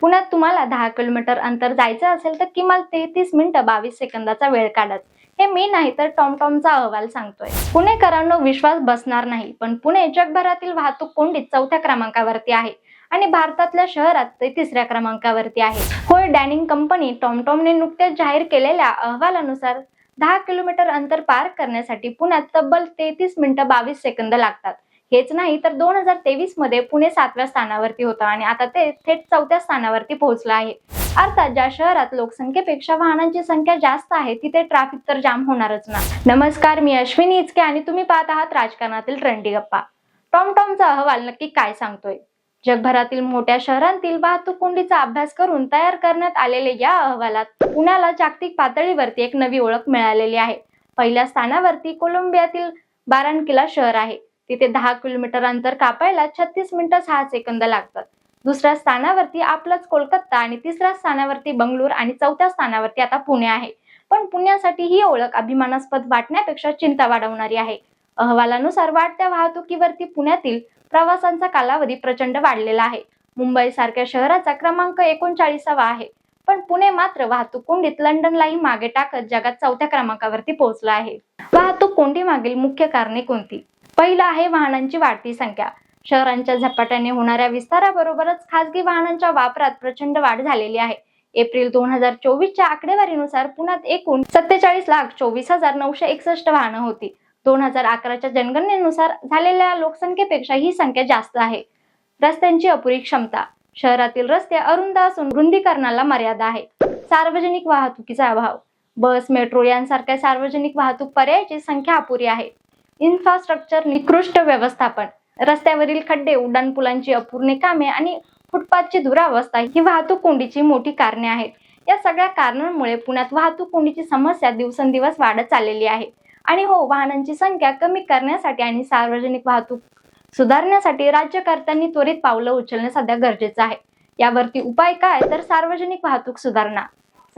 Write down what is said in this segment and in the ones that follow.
पुण्यात तुम्हाला दहा किलोमीटर अंतर जायचं असेल तर किमान तेहतीस मिनिटं बावीस सेकंदाचा वेळ काढत. हे मी नाही तर टॉमटॉमचा अहवाल सांगतोय. पुणेकरांनो विश्वास बसणार नाही पण पुणे जगभरातील वाहतूक कोंडीत चौथ्या क्रमांकावरती आहे आणि भारतातल्या शहरात ते तिसऱ्या क्रमांकावरती आहे. होय डॅनिंग कंपनी टॉमटॉमने नुकत्याच जाहीर केलेल्या अहवालानुसार दहा किलोमीटर अंतर पार करण्यासाठी पुण्यात तब्बल तेहतीस मिनिटं बावीस सेकंद लागतात. हेच नाही तर दोन हजार तेवीसमध्ये पुणे सातव्या स्थानावरती होतं आणि आता ते थेट चौथ्या स्थानावरती पोहोचलं आहे. अर्थात ज्या शहरात लोकसंख्येपेक्षा वाहनांची संख्या जास्त आहे तिथे ट्रॅफिक तर जाम होणारच ना. नमस्कार मी अश्विनी इचके आणि तुम्ही पाहत आहात राजकारणातील ट्रेंडी गप्पा. टॉमटॉमचा अहवाल नक्की काय सांगतोय? जगभरातील मोठ्या शहरांतील वाहतूक कोंडीचा अभ्यास करून तयार करण्यात आलेल्या या अहवालात पुण्याला जागतिक पातळीवरती एक नवी ओळख मिळालेली आहे. पहिल्या स्थानावरती कोलंबियातील बाराणकिला शहर आहे. तिथे दहा किलोमीटर अंतर कापायला छत्तीस मिनिटं सहा सेकंद लागतात. दुसऱ्या स्थानावरती आपलंच कोलकाता आणि तिसऱ्या स्थानावरती बंगळूर आणि चौथ्या स्थानावरती आता पुणे आहे. पण पुण्यासाठी ही ओळख अभिमानास्पद वाटण्यापेक्षा चिंता वाढवणारी आहे. अहवालानुसार वाढत्या वाहतुकीवरती पुण्यातील प्रवासांचा कालावधी प्रचंड वाढलेला आहे. मुंबई सारख्या शहराचा क्रमांक एकोणचाळीसावा आहे. पण पुणे मात्र वाहतूक कोंडीत लंडनलाही मागे टाकत जगात चौथ्या क्रमांकावरती पोहोचला आहे. वाहतूक कोंडी मागील मुख्य कारणे कोणती? पहिलं आहे वाहनांची वाढती संख्या. शहरांच्या झपाट्याने होणाऱ्या विस्ताराबरोबरच खासगी वाहनांच्या वापरात प्रचंड वाढ झालेली आहे. एप्रिल दोन हजार चोवीसच्या आकडेवारीनुसार पुण्यात एकूण सत्तेचाळीस लाख चोवीस हजार नऊशे एकसष्ट वाहनं होती. दोन हजार अकराच्या जनगणनेनुसार झालेल्या लोकसंख्येपेक्षा ही संख्या जास्त आहे. रस्त्यांची अपुरी क्षमता. शहरातील रस्ते अरुंद असून रुंदीकरणाला मर्यादा आहे. सार्वजनिक वाहतुकीचा अभाव. बस मेट्रो यांसारख्या सार्वजनिक वाहतूक पर्यायाची संख्या अपुरी आहे. इन्फ्रास्ट्रक्चर निकृष्ट व्यवस्थापन रस्त्यावरील खड्डे उड्डाणपुलांची अपूर्ण कामे आणि फुटपाथची दुरावस्था ही वाहतूक कोंडीची मोठी कारणे आहेत. या सगळ्या कारणांमुळे पुण्यात वाहतूक कोंडीची समस्या दिवसेंदिवस वाढत चाललेली आहे. आणि हो वाहनांची संख्या कमी करण्यासाठी आणि सार्वजनिक वाहतूक सुधारण्यासाठी राज्यकर्त्यांनी त्वरित पावलं उचलणे सध्या गरजेचं आहे. यावरती उपाय काय? तर सार्वजनिक वाहतूक सुधारणा.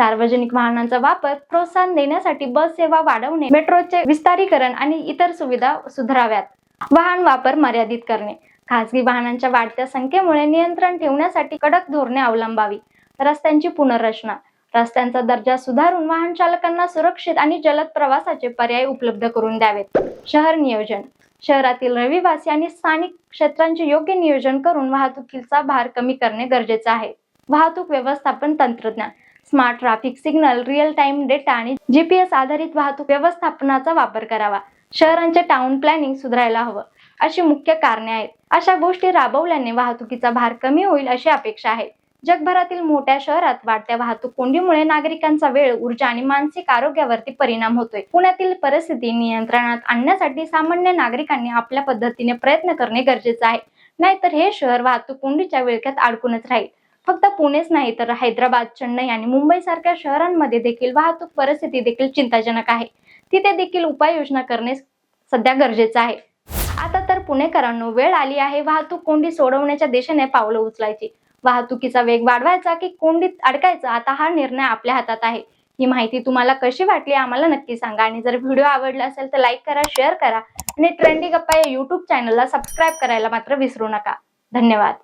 सार्वजनिक वाहनांचा वापर प्रोत्साहन देण्यासाठी बस सेवा वाढवणे मेट्रोचे विस्तारीकरण आणि इतर सुविधा सुधाराव्यात. वाहन वापर मर्यादित करणे. खासगी वाहनांच्या वाढत्या संख्येमुळे नियंत्रण ठेवण्यासाठी कडक धोरणे अवलंबावी. रस्त्यांची पुनर्रचना. रस्त्यांचा दर्जा सुधारून वाहन चालकांना सुरक्षित आणि जलद प्रवासाचे पर्याय उपलब्ध करून द्यावेत. शहर नियोजन. शहरातील रहिवासी आणि स्थानिक क्षेत्रांचे योग्य नियोजन करून वाहतुकीचा भार कमी करणे गरजेचे आहे. वाहतूक व्यवस्थापन तंत्रज्ञान. Smart traffic signal real time data आणि जीपीएस आधारित वाहतूक व्यवस्थापनाचा वापर करावा. शहरांचे टाउन प्लॅनिंग सुधारायला हवं. अशी मुख्य कारणे आहेत. अशा गोष्टी राबवल्याने वाहतुकीचा भार कमी होईल अशी अपेक्षा आहे. जगभरातील मोठ्या शहरात वाढत्या वाहतूक कोंडीमुळे नागरिकांचा वेळ ऊर्जा आणि मानसिक आरोग्यावरती परिणाम होतोय. पुण्यातील परिस्थिती नियंत्रणात आणण्यासाठी सामान्य नागरिकांनी आपल्या पद्धतीने प्रयत्न करणे गरजेचे आहे. नाहीतर हे शहर वाहतूक कोंडीच्या विळख्यात अडकूनच राहील. फक्त पुणेच नाही तर हैदराबाद चेन्नई आणि मुंबई सारख्या शहरांमध्ये देखील वाहतूक परिस्थिती देखील चिंताजनक आहे. तिथे देखील उपाययोजना करणे सध्या गरजेचं आहे. आता तर पुणेकरांनो वेळ आली आहे वाहतूक कोंडी सोडवण्याच्या दिशेने पावलं उचलायची. वाहतुकीचा वेग वाढवायचा की कोंडीत अडकायचा आता हा निर्णय आपल्या हातात आहे. ही माहिती तुम्हाला कशी वाटली आम्हाला नक्की सांगा आणि जर व्हिडिओ आवडला असेल तर लाईक करा शेअर करा आणि ट्रेंडी गप्पा या युट्यूब चॅनलला सबस्क्राईब करायला मात्र विसरू नका. धन्यवाद.